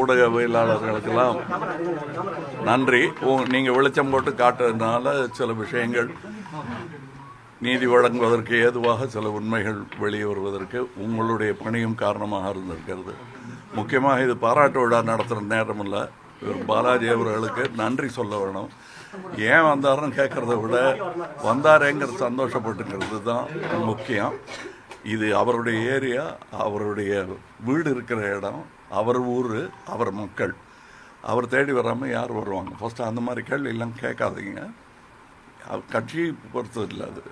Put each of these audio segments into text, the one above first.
ஊடகவியலாளர்களுக்கெல்லாம் நன்றி. நீங்கள் வெளிச்சம் போட்டு காட்டுறதுனால சில விஷயங்கள் நீதி வழங்குவதற்கு ஏதுவாக சில உண்மைகள் வெளியே வருவதற்கு உங்களுடைய பணியும் காரணமாக இருந்திருக்கிறது. முக்கியமாக இது பாராட்டு விழா நடத்துகிற நேரம் இல்லை இவர் பாலாஜி அவர்களுக்கு நன்றி சொல்ல வேணும். ஏன் வந்தாருன்னு கேட்குறத விட வந்தாரேங்கிற சந்தோஷப்பட்டுங்கிறது தான் முக்கியம். இது அவருடைய ஏரியா அவருடைய வீடு இருக்கிற இடம். அவர் ஊர் அவர் மக்கள். அவர் தேடி வராமல் யார் வருவாங்க? ஃபர்ஸ்ட் அந்த மாதிரி கேள்வியெல்லாம் கேட்காதீங்க. அவ- கட்சியை பொறுத்தது இல்லை அது.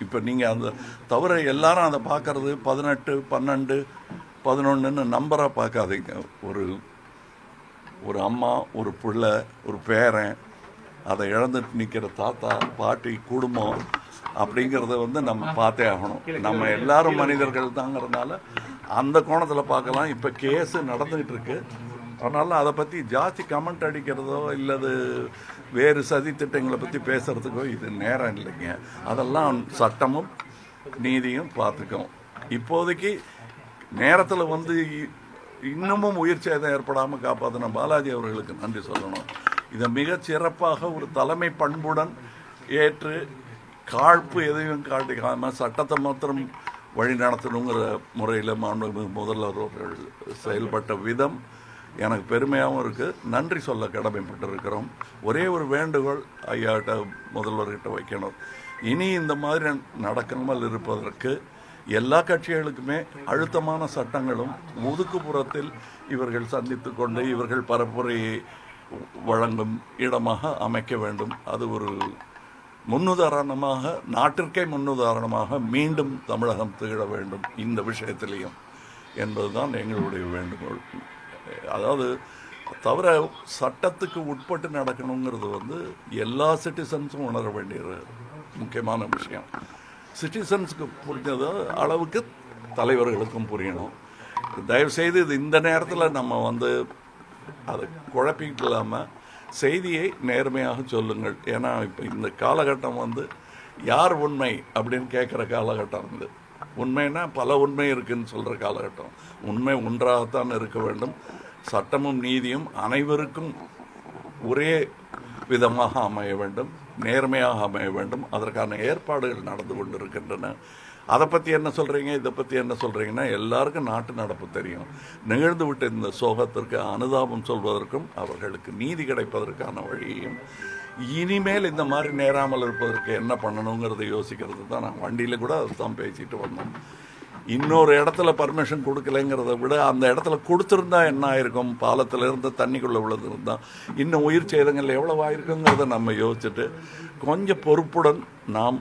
இப்போ நீங்கள் அந்த தவிர எல்லாரும் அதை பார்க்கறது பதினெட்டு பன்னெண்டு பதினொன்றுன்னு நம்பராக பார்க்காதீங்க ஒரு ஒரு அம்மா ஒரு பிள்ளை ஒரு பேரன் அதை இழந்துட்டு நிற்கிற தாத்தா பாட்டி குடும்பம் அப்படிங்கிறத வந்து நம்ம பார்த்தே ஆகணும். நம்ம எல்லாரும் மனிதர்கள் தாங்கிறதுனால அந்த கோணத்தில் பார்க்கலாம். இப்போ கேஸு நடந்துகிட்டு இருக்கு அதனால அதை பற்றி ஜாஸ்தி கமெண்ட் அடிக்கிறதோ இல்லது வேறு சதி திட்டங்களை பற்றி பேசுகிறதுக்கோ இது நேரம் இல்லைங்க. அதெல்லாம் சட்டமும் நீதியும் பார்த்துக்கும். இப்போதைக்கு நேரத்தில் வந்து இ- இன்னமும் உயிர் சேதம் ஏற்படாமல் காப்பாற்றின பாலாஜி அவர்களுக்கு நன்றி சொல்லணும். இதை மிக சிறப்பாக ஒரு தலைமை பண்புடன் ஏற்று காழ்ப்பு எதையும் காட்டிக்காமல் சட்டத்தை மாத்திரம் வழி நடத்தணுங்கிற முறையில் மாண்புமிகு முதல்வர் அவர்கள் செயல்பட்ட விதம் எனக்கு பெருமையாகவும் இருக்குது நன்றி சொல்ல கடமைப்பட்டிருக்கிறோம். ஒரே ஒரு வேண்டுகோள் ஐயாட்ட முதல்வர்கிட்ட வைக்கணும். இனி இந்த மாதிரி நடக்காமல் இருப்பதற்கு எல்லா கட்சிகளுக்குமே அழுத்தமான சட்டங்களும் ஒதுக்குப்புறத்தில் இவர்கள் சந்தித்து கொண்டு இவர்கள் பரப்புரையை வழங்கும் இடமாக அமைக்க வேண்டும். அது ஒரு முன்னுதாரணமாக நாட்டிற்கே முன்னுதாரணமாக மீண்டும் தமிழகம் திகழ வேண்டும் இந்த விஷயத்திலையும் என்பதுதான் எங்களுடைய வேண்டுகோள். அதாவது தவிர சட்டத்துக்கு உட்பட்டு நடக்கணுங்கிறது வந்து எல்லா சிட்டிசன்ஸும் உணர வேண்டிய ஒரு முக்கியமான விஷயம். சிட்டிசன்ஸுக்கு புரிஞ்சது அளவுக்கு தலைவர்களுக்கும் புரியணும். தயவுசெய்து இது இந்த நேரத்தில் நம்ம வந்து அதை குழப்பிக்கலாமல் செய்தியை நேர்மையாக சொல்லுங்கள். ஏன்னா இப்போ இந்த காலகட்டம் வந்து யார் உண்மை அப்படின்னு கேட்குற காலகட்டம் இது உண்மைனா பல உண்மை இருக்குன்னு சொல்கிற காலகட்டம். உண்மை ஒன்றாகத்தான் இருக்க வேண்டும். சட்டமும் நீதியும் அனைவருக்கும் ஒரே விதமாக அமைய வேண்டும். நேர்மையாக அமைய வேண்டும். அதற்கான ஏற்பாடுகள் நடந்து கொண்டிருக்கின்றன. அதை பற்றி என்ன சொல்கிறீங்க இதை பற்றி என்ன சொல்கிறீங்கன்னா எல்லாருக்கும் நாட்டு நடப்பு தெரியும். நிகழ்ந்து விட்ட இந்த சோகத்திற்கு அனுதாபம் சொல்வதற்கும் அவர்களுக்கு நீதி கிடைப்பதற்கான வழியையும் இனிமேல் இந்த மாதிரி நேராமல் இருப்பதற்கு என்ன பண்ணணுங்கிறத யோசிக்கிறது தான் நான் வண்டியில் கூட அதுதான் பேசிட்டு வந்தோம். இன்னொரு இடத்துல பர்மிஷன் கொடுக்கலைங்கிறத விட அந்த இடத்துல கொடுத்துருந்தா என்ன ஆயிருக்கும்? பாலத்திலிருந்து தண்ணிக்குள்ளே விழுந்திருந்தா. இன்னும் உயிர் சேதங்கள் எவ்வளோ ஆயிருக்குங்கிறத நம்ம யோசிச்சுட்டு கொஞ்சம் பொறுப்புடன் நாம்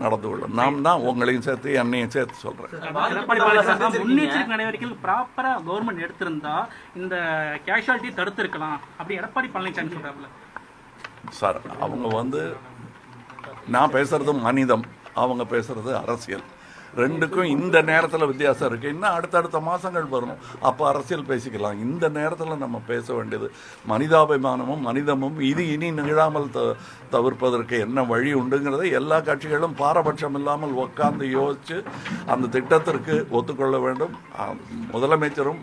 நடந்து கொள்ளும் நாம் தான் உங்களையும் சேர்த்து என்னையும் சேர்த்து பழனிசாமி முன்னெச்சரிக்கை நடவடிக்கைகள் ப்ராப்பரா கவர்மெண்ட் எடுத்திருந்தா இந்த கேஷுவாலிட்டி தடுத்திருக்கலாம். அப்படி எடப்பாடி பழனிசாமி சொல்றாப்புல. சார் அவங்க வந்து நான் பேசுறது மனிதம் அவங்க பேசுறது அரசியல். ரெண்டுக்கும் இந்த நேரத்தில் வித்தியாசம் இருக்குது இன்னும் அடுத்தடுத்த மாதங்கள் வரும். அப்போ அரசியல் பேசிக்கலாம். இந்த நேரத்தில் நம்ம பேச வேண்டியது மனிதாபிமானமும் மனிதமும். இது இனி நிகழாமல் த தவிர்ப்பதற்கு என்ன வழி உண்டுங்கிறதை எல்லா கட்சிகளும் பாரபட்சம் இல்லாமல் உட்காந்து யோசித்து அந்த திட்டத்திற்கு ஒத்துக்கொள்ள வேண்டும். முதலமைச்சரும்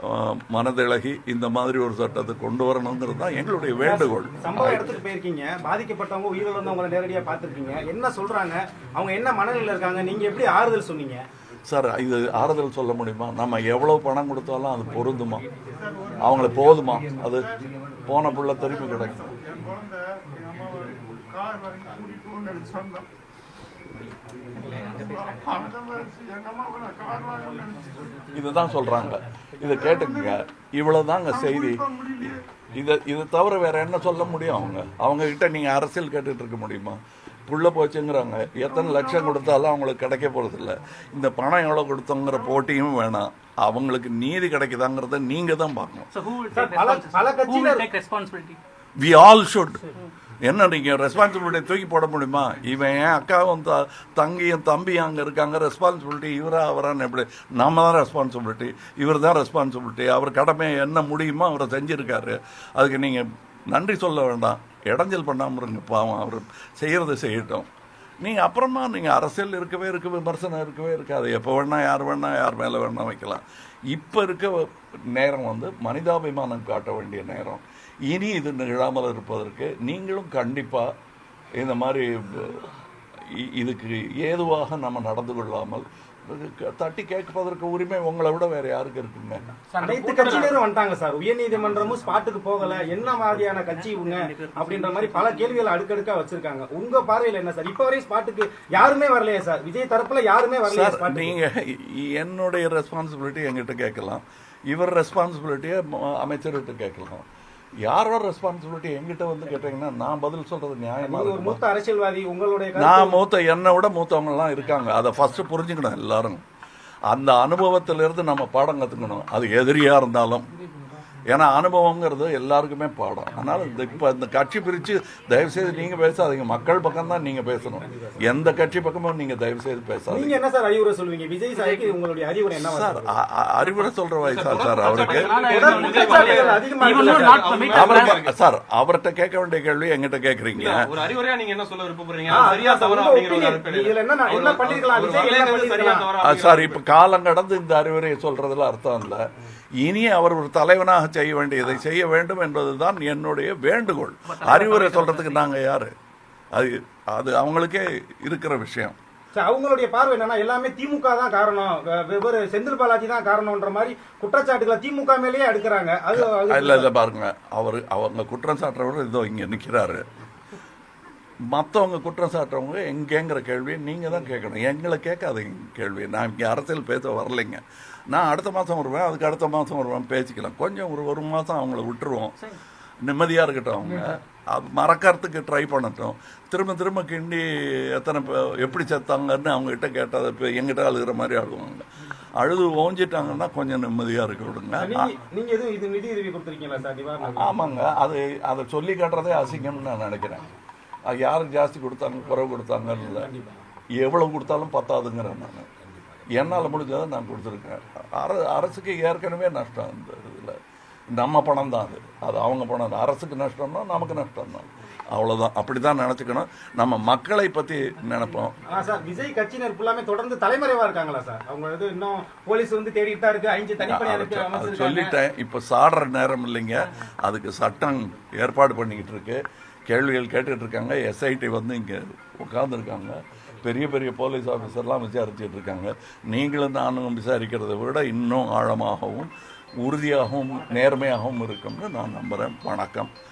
அஹ், மனதிளகி இந்த மாதிரி ஒரு சட்டத்தை கொண்டு வரணுங்கிறது தான் எங்களுடைய வேண்டுகோள். சம்பவ இடத்துக்கு போயிருக்கீங்க. பாதிக்கப்பட்டவங்க உயிரிழந்தவங்களை நேரடியா பார்த்திருக்கீங்க. என்ன சொல்றாங்க? அவங்க என்ன மனநிலையில இருக்காங்க? நீங்க எப்படி ஆறுதல் சொன்னீங்க? சார் இது ஆறுதல் சொல்ல முடியுமா? நம்ம எவ்வளோ பணம் கொடுத்தாலும் அது பொருந்துமா? அவங்களுக்கு போதுமா? அது போன புள்ள திருப்பி கிடைக்கும். இதுதான் சொல்றாங்க. இதை கேட்டுக்கங்க. இவ்வளவுதாங்க செய்தி. இதை இதை தவிர வேற என்ன சொல்ல முடியும் அவங்க? அவங்க கிட்ட நீங்க அரசியல் கேட்டுட்டு இருக்க முடியுமா? புள்ள போச்சுங்கிறாங்க எத்தனை லட்சம் கொடுத்தாலும் அவங்களுக்கு கிடைக்க போறது இல்ல இந்த பணம் எவ்வளவு கொடுத்தோங்கிற போட்டியும் வேணாம். அவங்களுக்கு நீதி கிடைக்குதாங்கிறத நீங்க தான் பார்க்கணும்? வி ஆல் ஷுட் என்ன நீங்கள் ரெஸ்பான்சிபிலிட்டி தூக்கி போட முடியுமா? இவன் என் அக்காவும் த- தங்கியும் தம்பியும் அங்கே இருக்காங்க. ரெஸ்பான்சிபிலிட்டி இவராக அவரான்னு எப்படி? நம்ம தான் ரெஸ்பான்சிபிலிட்டி இவர் தான் ரெஸ்பான்சிபிலிட்டி அவர் கடமை என்ன முடியுமோ அவரை செஞ்சுருக்காரு. அதுக்கு நீங்கள் நன்றி சொல்ல வேண்டாம். இடைஞ்சல் பண்ணாமல் இருங்க. பாவம் அவர் செய்கிறத செய்யட்டும். நீங்கள் அப்புறமா நீங்கள் அரசியல் இருக்கவே இருக்க விமர்சனம் இருக்கவே இருக்காது. எப்போ வேணால் யார் வேணால் யார் மேலே வேணால் வைக்கலாம். இப்போ இருக்க நேரம் வந்து மனிதாபிமானம் காட்ட வேண்டிய நேரம். இனி இது நிகழாமல் இருப்பதற்கு நீங்களும் கண்டிப்பாக இந்த மாதிரி இதுக்கு ஏதுவாக நம்ம நடந்து கொள்ளாமல் தட்டி கேட்பதற்கு உரிமை உங்களை விட வேற யாருக்கு இருக்குங்க? அனைத்து கட்சியினரும் வந்துட்டாங்க சார். உயர்நீதிமன்றமும் ஸ்பாட்டுக்கு போகல. என்ன மாதிரியான கட்சி இவங்க அப்படின்ற மாதிரி பல கேள்விகள் அடுக்கடுக்கா வச்சிருக்காங்க. உங்க பார்வையில என்ன சார்? இப்ப வரையும் ஸ்பாட்டுக்கு யாருமே வரலையே சார். விஜய் தரப்புல யாருமே ஸ்பாட்டுக்கு. நீங்க என்னுடைய ரெஸ்பான்சிபிலிட்டி என்கிட்ட கேட்கலாம். இவர் ரெஸ்பான்சிபிலிட்டியை அமைச்சர்கிட்ட கேட்கலாம். யாரோட ரெஸ்பான்சிபிலிட்டி என்கிட்ட வந்து கேட்டீங்கன்னா நான் பதில் சொல்றது நியாயமா ஒரு? மூத்த அரசியல்வாதி உங்களுடைய நான் மூத்த என்னை விட மூத்தவங்க எல்லாம் இருக்காங்க. அதை ஃபர்ஸ்ட் புரிஞ்சுக்கணும் எல்லாரும். அந்த அனுபவத்திலிருந்து நம்ம பாடம் கத்துக்கணும். அது எதிரியா இருந்தாலும். ஏன்னா அனுபவங்கிறது எல்லாருக்குமே பாடம். அதனால இந்த இப்போ இந்த கட்சி பிரிச்சு தயவு செய்து நீங்க பேசாதீங்க. மக்கள் பக்கம் தான் நீங்க பேசணும். எந்த கட்சி பக்கமும் நீங்க தயவு செய்து பேசாதீங்க. நீங்க என்ன சார் அறிவுரை சொல்லுவீங்க விஜய் சாருக்கு உங்களுடைய அறிவுரை என்ன சார் அறிவுரை சொல்ற வயசா சார் அவருக்கு. சார்? அவர்கிட்ட கேட்க வேண்டிய கேள்வி எங்கிட்ட கேக்குறீங்க ஒரு அறிவுரையா நீங்க என்ன சொல்ல விருப்பப்படுறீங்க? சரியா தவறா அப்படிங்கிற சார் இப்ப காலம் கடந்து இந்த அறிவுரையை சொல்றதுல அர்த்தம் இல்ல. இனி அவர் ஒரு தலைவனாக செய்ய வேண்டியதை செய்ய வேண்டும் என்பதுதான் என்னுடைய வேண்டுகோள். அறிவுரை சொல்றதுக்கு நாங்க யாரு? அது அது அவங்களுக்கே இருக்கிற விஷயம். சார், அவங்களுடைய பார்வை என்னன்னா எல்லாமே திமுக தான் காரணம். வெவ்வேறு செந்தில் பாலாஜி தான் காரணம்ன்ற மாதிரி குற்றச்சாட்டுகளை திமுக மேலேயே எடுக்கிறாங்க அது இல்ல இல்ல பாருங்க. அவர் அவங்க குற்றம் சாட்டுறவர் இதோ இங்க நிக்கிறாரு. மற்றவங்க குற்றம் சாட்டுறவங்க எங்கேங்கிற கேள்வி நீங்கள் தான் கேட்கணும். எங்களை கேட்காதீங்க கேள்வி. நான் இங்கே அரசியல் பேச வரலைங்க. நான் அடுத்த மாதம் வருவேன் அதுக்கு அடுத்த மாதம் வருவேன் பேசிக்கலாம். கொஞ்சம் ஒரு ஒரு மாதம் அவங்கள விட்டுருவோம். நிம்மதியாக இருக்கட்டும் அவங்க. அது மறக்கறதுக்கு ட்ரை பண்ணட்டும். திரும்ப திரும்ப கிண்டி எத்தனை எப்படி செத்தாங்கன்னு அவங்ககிட்ட கேட்டால் இப்போ எங்கிட்ட அழுகிற மாதிரி அழுவாங்க. அழுது ஓஞ்சிட்டாங்கன்னா கொஞ்சம் நிம்மதியாக இருக்க விடுங்க. நீங்க நீங்க எதுவும் இது நிதி உதவி கொடுத்துருக்கீங்களா ஆமாங்க. அது அதை சொல்லி காட்டுறதே அசிங்கம்னு நான் நினைக்கிறேன். அது யாருக்கு ஜாஸ்தி கொடுத்தாங்க குறைவு கொடுத்தாங்கன்னு இல்லை. எவ்வளவு கொடுத்தாலும் பத்தாதுங்கிறேன் நான். என்னால் முடிஞ்சதை நான் கொடுத்துருக்கேன். அர அரசுக்கு ஏற்கனவே நஷ்டம் இந்த இதில். நம்ம பணம் தான் அது. அது அவங்க பணம் தான். அரசுக்கு நஷ்டம்னா நமக்கு நஷ்டம் தான். அவ்வளோதான் அப்படி தான் நினச்சிக்கணும். நம்ம மக்களை பற்றி நினைப்போம். ஆ சார் விஜய் கட்சியினர் ஃபுல்லாமே தொடர்ந்து தலைமறைவா இருக்காங்களா சார்? அவங்க இது இன்னும் போலீஸ் வந்து தேடிட்டு தான் இருக்கு. ஐந்து தனிப்படை இருக்கு அது அமைச்சிருக்காங்க. சொல்லிட்டேன். இப்போ சாடுற நேரம் இல்லைங்க. அதுக்கு சட்டம் ஏற்பாடு பண்ணிக்கிட்டு இருக்கு. கேள்விகள் கேட்டுட்டு இருக்காங்க. எஸ்ஐடி வந்து இங்கே உட்காந்துருக்காங்க பெரிய பெரிய போலீஸ் ஆஃபீஸர்லாம் விசாரிச்சுட்டு இருக்காங்க நீங்களும் நானும் விசாரிக்கிறத விட இன்னும் ஆழமாகவும் உறுதியாகவும் நேர்மையாகவும் இருக்கும்னு நான் நம்புகிறேன் வணக்கம்.